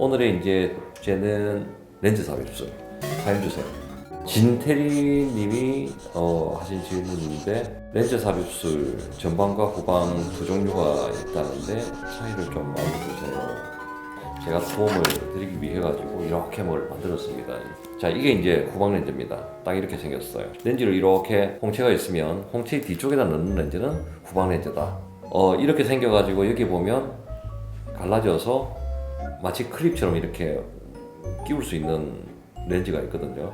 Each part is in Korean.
오늘의 이제 주제는 렌즈 삽입술. 사연 주세요. 진태리님이 어, 하신 질문인데 렌즈 삽입술 전방과 후방 두 종류가 있다는데 차이를 좀 알려주세요. 제가 도움을 드리기 위해 가지고 이렇게 뭘 만들었습니다. 자 이게 이제 후방 렌즈입니다. 딱 이렇게 생겼어요. 렌즈를 이렇게 홍채가 있으면 홍채 뒤쪽에다 넣는 렌즈는 후방 렌즈다. 어 이렇게 생겨가지고 여기 보면 갈라져서 마치 클립처럼 이렇게 끼울 수 있는 렌즈가 있거든요.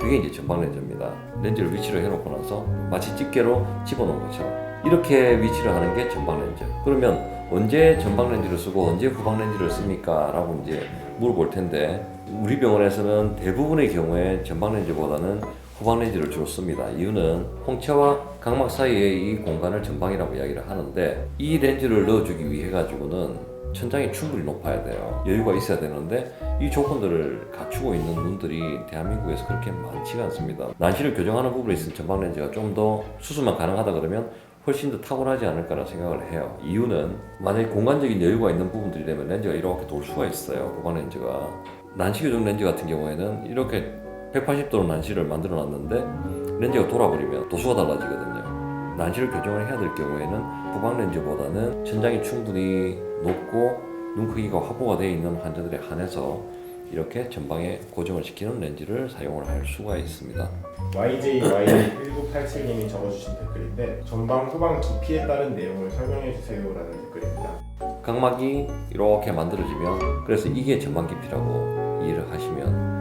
그게 이제 전방 렌즈입니다. 렌즈를 위치를 해놓고 나서 마치 집게로 집어넣은 것처럼 이렇게 위치를 하는 게 전방 렌즈. 그러면 언제 전방 렌즈를 쓰고 언제 후방 렌즈를 씁니까? 라고 이제 물어볼 텐데 우리 병원에서는 대부분의 경우에 전방 렌즈보다는 후방 렌즈를 주로 씁니다. 이유는 홍채와 각막 사이의 이 공간을 전방이라고 이야기를 하는데 이 렌즈를 넣어주기 위해 가지고는 천장이 충분히 높아야 돼요. 여유가 있어야 되는데 이 조건들을 갖추고 있는 눈들이 대한민국에서 그렇게 많지가 않습니다. 난시를 교정하는 부분에 있어서 전방 렌즈가 좀 더 수술만 가능하다 그러면 훨씬 더 탁월하지 않을까라는 생각을 해요. 이유는 만약에 공간적인 여유가 있는 부분들이 되면 렌즈가 이렇게 돌 수가 있어요. 후방 렌즈가. 난시 교정 렌즈 같은 경우에는 이렇게 180도로 난시를 만들어 놨는데 렌즈가 돌아버리면 도수가 달라지거든요. 난시를 교정을 해야 될 경우에는 후방 렌즈보다는 천장이 충분히 높고 눈 크기가 확보가 되어 있는 환자들에 한해서 이렇게 전방에 고정을 시키는 렌즈를 사용을 할 수가 있습니다. YJY1987님이 적어주신 댓글인데 전방 후방 깊이에 따른 내용을 설명해 주세요라는 댓글입니다. 각막이 이렇게 만들어지면 그래서 이게 전방 깊이라고 이해를 하시면 어,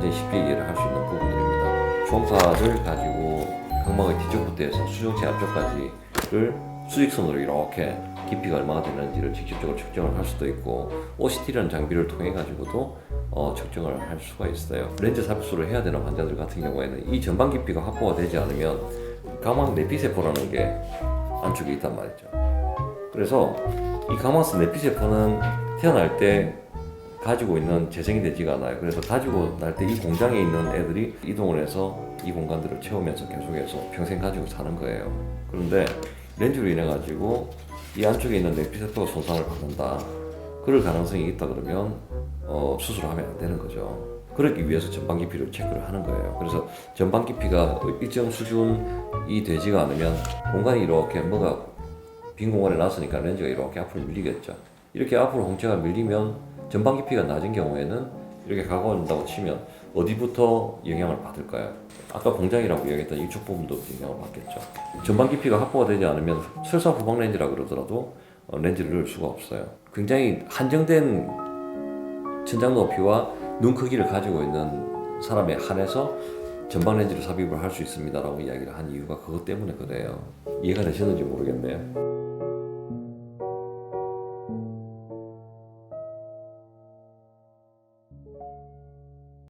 굉장히 쉽게 이해를 할 수 있는 부분들입니다. 초음파를 가지고 각막의 뒤쪽부터 해서 수정체 앞쪽까지를 수직선으로 이렇게 깊이가 얼마나 되는지를 직접적으로 측정을 할 수도 있고 OCT라는 장비를 통해 가지고도 어, 측정을 할 수가 있어요. 렌즈 삽입술을 해야 되는 환자들 같은 경우에는 이 전방 깊이가 확보가 되지 않으면 각막 내피세포라는 게 안쪽에 있단 말이죠. 그래서 이 가마스 내피세포는 태어날 때 가지고 있는 재생이 되지가 않아요. 그래서 가지고 날 때 이 공장에 있는 애들이 이동을 해서 이 공간들을 채우면서 계속해서 평생 가지고 사는 거예요. 그런데 렌즈로 인해 가지고 이 안쪽에 있는 내피세포가 손상을 받는다. 그럴 가능성이 있다 그러면 어, 수술을 하면 안 되는 거죠. 그러기 위해서 전방 깊이를 체크를 하는 거예요. 그래서 전방 깊이가 일정 수준이 되지가 않으면 공간이 이렇게 뭐가 빈 공간에 놨으니까 렌즈가 이렇게 앞으로 밀리겠죠. 이렇게 앞으로 홍채가 밀리면 전방 깊이가 낮은 경우에는 이렇게 가까워진다고 치면 어디부터 영향을 받을까요? 아까 공장이라고 이야기했던 이쪽 부분도 영향을 받겠죠. 전방 깊이가 확보가 되지 않으면 설사 후방 렌즈라 그러더라도 어, 렌즈를 넣을 수가 없어요. 굉장히 한정된 천장 높이와 눈 크기를 가지고 있는 사람에 한해서 전방 렌즈를 삽입을 할 수 있습니다라고 이야기를 한 이유가 그것 때문에 그래요. 이해가 되셨는지 모르겠네요.